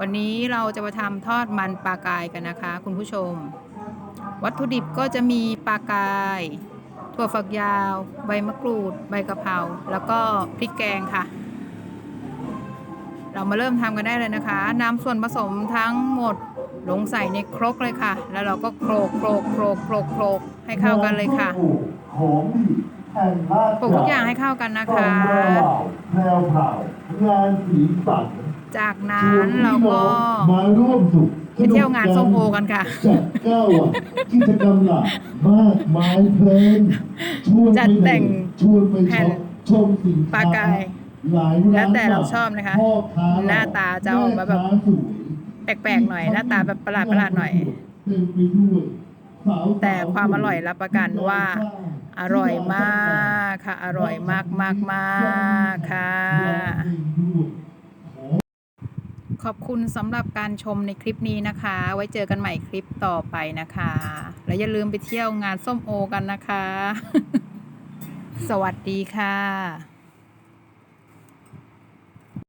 วันนี้เราจะมาทำทอดมันปลากายกันนะคะ คุณผู้ชม วัตถุดิบก็จะมีปลากาย ถั่วฝักยาว ใบมะกรูด ใบกะเพราแล้วก็พริกแกงค่ะ เรามาเริ่มทำกันได้เลยนะคะนำส่วนผสมทั้งหมดลงใส่ในครกเลยค่ะ แล้วเราก็โครกโครกโครกโครกโครกให้เข้ากันเลยค่ะของดีแห่งบ้านโขลกทุกอย่างให้เข้ากันนะคะแพรวเผางานสีสัน จากนั้นเราก็มาร่วมสุขไปเที่ยวงานส้มโอกันค่ะจัดเก้าอะกิจกรรมหลักมากมายเพลินชวนจัดไปไหนแต่งชวนไปแผ่นช็อปชมสินปลาค้ากายหลายร้านแล้วแต่เราชอบนะคะพ่อค้าหน้าตาจะออกมาแบบม่ค้สวยแปลกๆหน่อย หน้าตาแบบประหลาดประหลาดๆหน่อยเต็มไปด้วยสาวๆแต่ความอร่อยรับประกันว่า อร่อยมากค่ะ อร่อยมากมากมากค่ะ ขอบคุณสำหรับการชมในคลิปนี้นะคะ ไว้เจอกันใหม่คลิปต่อไปนะคะ แล้วอย่าลืมไปเที่ยวงานส้มโอกันนะคะ สวัสดีค่ะ